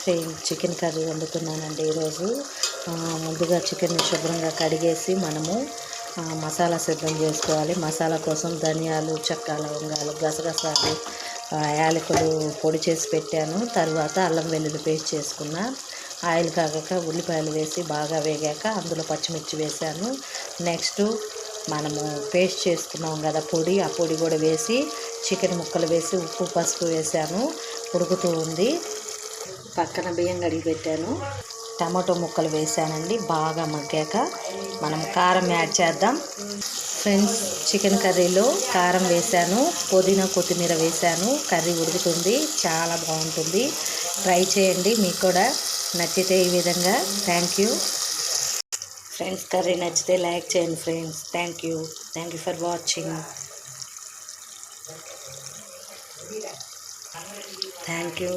Hi chicken curry వండుతున్నానండి ఈరోజు. ముందుగా chicken శుభ్రంగా కడిగేసి మనము మసాలా సిద్ధం చేసుకోవాలి. మసాలా కోసం ధనియాలు చెక్క లవంగాలు గసగసాలు యాలకులు పొడి చేసి పెట్టాను. తర్వాత అల్లం వెల్లుల్లి పేస్ట్ చేసుకున్న ఆయిల్ కాగాక ఉల్లిపాయలు వేసి బాగా వేగాక అందులో పచ్చిమిర్చి వేసాను నెక్స్ట్ మనము పేస్ట్ చేసుకున్నాం కదా పొడి ఆ పొడి కూడా వేసి చికెన్ ముక్కలు వేసి ఉప్పు పసుపు వేసాను ఉడుకుతూ ఉంది. పక్కన బియ్యం కడిగి పెట్టాను టమాటో ముక్కలు వేసానండి బాగా మగ్గాక మనం కారం యాడ్ చేద్దాం. ఫ్రెండ్స్ చికెన్ కర్రీలో కారం వేసాను పుదీనా కొత్తిమీర వేసాను కర్రీ ఉడుకుతుంది చాలా బాగుంటుంది. ట్రై చేయండి మీకు కూడా నచ్చితే ఈ విధంగా. Thank you. ఫ్రెండ్స్ కర్రీ నచ్చితే లైక్ చేయండి friends. Thank you. Thank you for watching. Thank you.